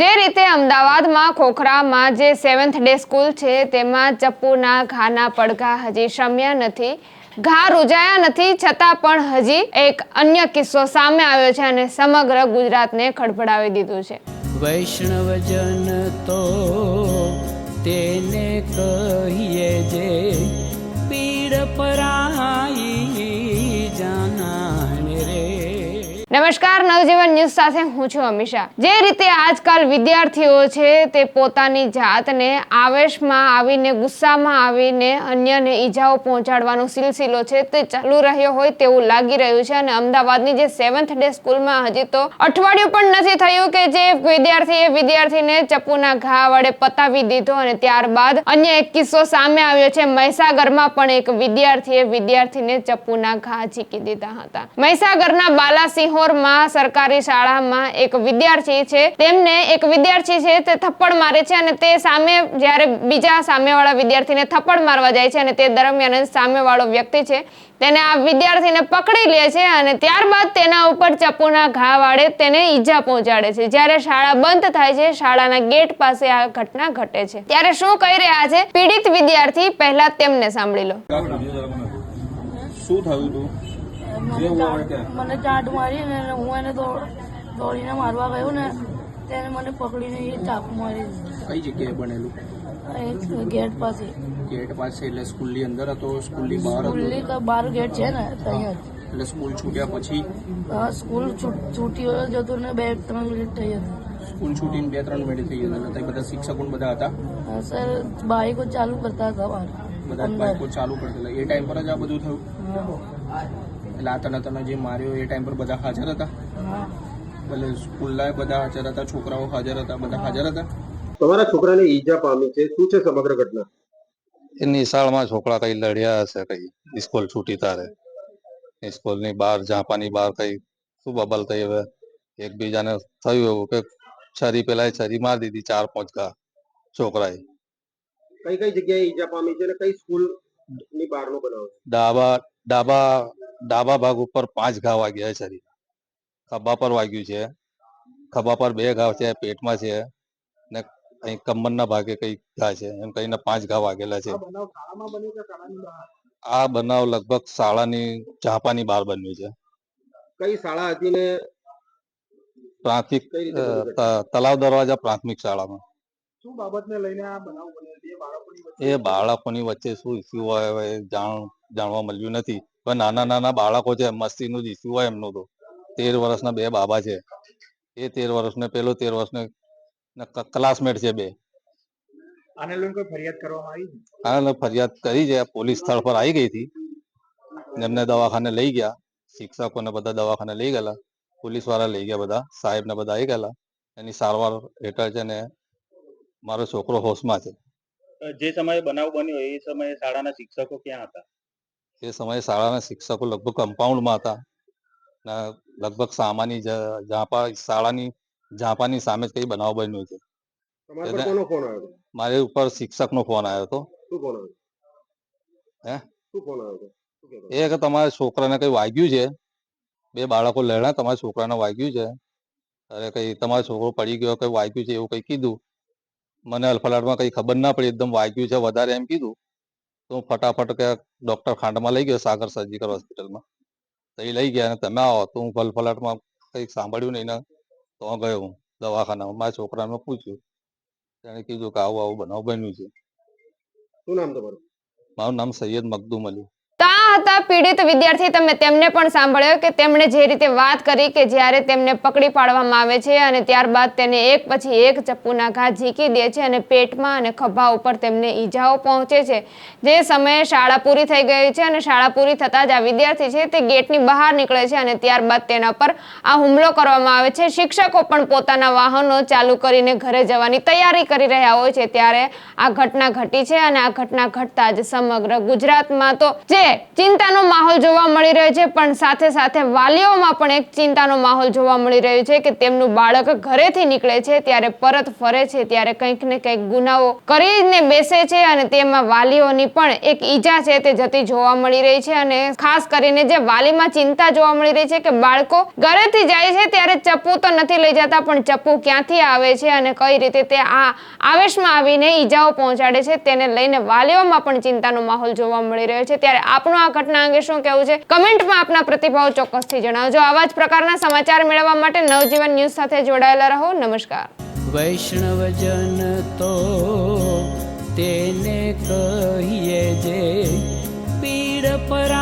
જે રીતે અમદાવાદમાં ખોખરામાં જે સેવન્થ ડે સ્કૂલ છે, તેમાં ચપ્પુના ઘાના પડઘા હજી શમ્યા નથી, ઘા રૂજાયા નથી, છતાં પણ હજી એક અન્ય કિસ્સો સામે આવ્યો છે અને સમગ્ર ગુજરાતને ખડભડાવી દીધું છે. વૈષ્ણવજન તો તેને કહીએ જે નમસ્કાર, નવજીવન ન્યૂઝ સાથે હું છું અમિશા જે રીતે આજકાલ વિદ્યાર્થીઓ છે તે પોતાની જાતને આવેશમાં આવીને, ગુસ્સામાં આવીને અન્યને ઈજાઓ પહોંચાડવાનો સિલસિલો છે તે ચાલુ રહ્યો હોય તેવું લાગી રહ્યું છે અને અમદાવાદની જે સેવન્થ ડે સ્કૂલમાં હજી તો અઠવાડિયું પણ નથી થયું કે જે વિદ્યાર્થીએ વિદ્યાર્થીને ચપ્પુના ઘા વડે પતાવી દીધો અને ત્યારબાદ અન્ય એક કિસ્સો સામે આવ્યો છે. મહીસાગરમાં પણ એક વિદ્યાર્થીએ વિદ્યાર્થીને ચપ્પુના ઘા ઝીકી દીધા હતા. મહીસાગરના બાલાસિંહોરમાં સરકારી શાળામાં એક વિદ્યાર્થી છે. તેમને એક વિદ્યાર્થી છે તે થપ્પડ મારે છે અને તે સામે જ્યારે બીજા સામેવાળા વિદ્યાર્થીને થપ્પડ મારવા જાય છે અને તે દરમિયાન સામેવાળો વ્યક્તિ છે, તેને આ વિદ્યાર્થીને પકડી લે છે અને ત્યારબાદ તેના ઉપર ચપ્પુના ઘા વાળે તેને ઈજા પહોંચાડે છે. જ્યારે શાળા બંધ થાય છે, શાળાના ગેટ પાસે આ ઘટના ઘટે છે. ત્યારે શું કહી રહ્યા છે? પીડિત વિદ્યાર્થી પહેલા તેમને સાંભળી લો. શું થયું તું? જે મને ચાટ- મારી ને હું એને દોડીને મારવા ગયો ને તેને મને પકડીને એ ચાકુ મારી કઈ જગ્યાએ બનેલું. ગેટ પાસે. ગેટ પાસે એટલે સ્કૂલની અંદર હતો સ્કૂલની બહાર સ્કૂલની તો બહાર ગેટ છે ને ત્યાં એટલે સ્કૂલ છૂટ્યા પછી? હા, સ્કૂલ છૂટ- જતો ને બે ત્રણ મિનિટ થઈ હતી સ્કૂલ છૂટીને બે ત્રણ મિનિટ થઈ ગયા ત્યાં બધા શિક્ષકો બધા હતા? હા, સર બાઈકો ચાલુ કરતા હતા બહાર. બધા બાઈકો ચાલુ કરતા એ ટાઈમ પર જ આ બધું થયું. એટલે આ તને તને જે માર્યો એ ટાઈમ પર બધા હાજર હતા? હા. એટલે સ્કૂલના બધા હાજર હતા છોકરાઓ હાજર હતા બધા હાજર હતા? તમારા છોકરાને ઈજા પામી છે. શું છે સમગ્ર ઘટના? એ નિશાળમાં છોકરા કઈ લડ્યા હશે કઈ સ્કૂલ છૂટી તારે? સ્કૂલની બહાર ઝાંપાની બહાર કઈ શું બબલ થઈ હવે? એકબીજાને થયું એવું કે છરી પેલા છરી મારી દીધી ચાર પાંચ ઘા છોકરાએ. કઈ કઈ જગ્યાએ ઈજા પામી છે અને કઈ સ્કૂલની બહારનો બનાવ ડાબા ડાબા ડાબા ભાગ ઉપર પાંચ ઘા વાગ્યા છે શરીર. ખભા પર વાગ્યું છે. ખભા પર બે ઘા છે પેટમાં છે ને અહીં કમરના ભાગે કઈ ઘા છે. એમ કહીને પાંચ ઘા વાગેલા છે. આ બનાવ લગભગ શાળાની ચાપાની બહાર બન્યું છે. કઈ શાળા હતી ને? પ્રાથમિક તલાવ દરવાજા પ્રાથમિક શાળામાં. શું બાબતને લઈને આ બનાવ બન્યો? એ બાળકોની વચ્ચે શું ઇસ્યુ હોય જાણ જાણવા મળ્યું નથી. પણ નાના નાના બાળકો છે મસ્તીનું જ ઇસ્યુ હોય એમનું તો. તેર વર્ષના બે બાબા છે. એ તેર વર્ષને પેલો તેર વર્ષને ક્લાસમેટ છે બે. આને લઈને કોઈ ફરિયાદ કરવામાં આવી? આને ફરિયાદ કરી છે પોલીસ સ્થળ પર આવી ગઈ હતી. એમને દવાખાને લઈ ગયા શિક્ષકોને બધા દવાખાને લઈ ગયેલા પોલીસવાળા લઈ ગયા બધા સાહેબ ને બધા આવી ગયેલા. એની સારવાર હેઠળ છે ને મારો છોકરો હોશમાં છે. જે સમયે બનાવ બન્યો એ સમયે શાળાના શિક્ષકો ક્યાં હતા? એ સમયે શાળાના શિક્ષકો લગભગ કમ્પાઉન્ડમાં હતા. ને લગભગ સામાની ઝાપા શાળાની ઝાપાની સામે જ કઈ બનાવ બન્યો છે. મારી ઉપર શિક્ષકનો ફોન આવ્યો હતો. ફોન આવ્યો? હે? હતો? એ કે તમારા છોકરાને કઈ વાગ્યું છે? બે બાળકો લડ્યા તમારા છોકરાને વાગ્યું છે? અરે કઈ તમારો છોકરો પડી ગયો કઈ વાગ્યું છે એવું કઈ કીધું? મને અલફલાટમાં કઈ ખબર ના પડી એકદમ વાગ્યું છે વધારે એમ કીધું. તો હું ફટાફટ કે ડોક્ટર ખાંડમાં લઈ ગયો સાગર સર્જિકલ હોસ્પિટલમાં તો એ લઈ ગયા અને તમે આવો. તો હું ફલફલાટમાં કંઈક સાંભળ્યું નહીં ને તો ગયો હું દવાખાનામાં. મારા છોકરાને પૂછ્યું. તેણે કીધું કે આવું આવું બનાવ બન્યું છે. શું નામ તમારું? મારું નામ સૈયદ મખદુમ અલી. તો હતા પીડિત વિદ્યાર્થી. તમે તેમને પણ સાંભળ્યો કે તેમણે જે રીતે વાત કરી કે જ્યારે તેમને પકડી પાડવામાં આવે છે અને ત્યારબાદ તેને એક પછી એક ચપ્પુના ઘા ઝીકી દે છે અને પેટમાં અને ખભા ઉપર તેમને ઈજાઓ પહોંચે છે. જે સમયે શાળા પૂરી થઈ ગઈ છે અને શાળા પૂરી થતાં જ આ વિદ્યાર્થી છે તે ગેટની બહાર નીકળે છે અને ત્યારબાદ તેના પર આ હુમલો કરવામાં આવે છે. શિક્ષકો પણ પોતાના વાહનો ચાલુ કરીને ઘરે જવાની તૈયારી કરી રહ્યા હોય છે. ત્યારે આ ઘટના ઘટી છે અને આ ઘટના ઘટતા જ સમગ્ર ગુજરાતમાં તો જે ચિંતાનો માહોલ જોવા મળી રહ્યો છે, પણ સાથે સાથે વાલીઓમાં પણ એક ચિંતાનો માહોલ જોવા મળી રહ્યો છે કે તેમનું બાળક ઘરેથી નીકળે છે, ત્યારે પરત ફરે છે, ત્યારે કંઈક ને કંઈક ગુનાઓ કરીને બેસે છે અને તેમાં વાલીઓની પણ એક ઈજા છે તે જતી જોવા મળી રહી છે અને ખાસ કરીને જે વાલીમાં ચિંતા જોવા મળી રહી છે કે બાળકો ઘરેથી જાય છે ત્યારે ચપ્પુ તો નથી લઈ જતા, પણ ચપ્પુ ક્યાંથી આવે છે અને કઈ રીતે તે આ આવેશમાં આવીને ઈજાઓ પહોંચાડે છે, તેને લઈને વાલીઓમાં પણ ચિંતાનો માહોલ જોવા મળી રહ્યો છે. ત્યારે આપણું આ ઘટના અંગે શું કહેવું છે? કમેન્ટમાં આપના પ્રતિભાવ ચોક્કસથી જણાવજો. આવા જ પ્રકારના સમાચાર મેળવવા માટે નવજીવન ન્યૂઝ સાથે જોડાયેલા રહો. નમસ્કાર. વૈષ્ણવજન તો તેને કહીએ જે પીડ પરા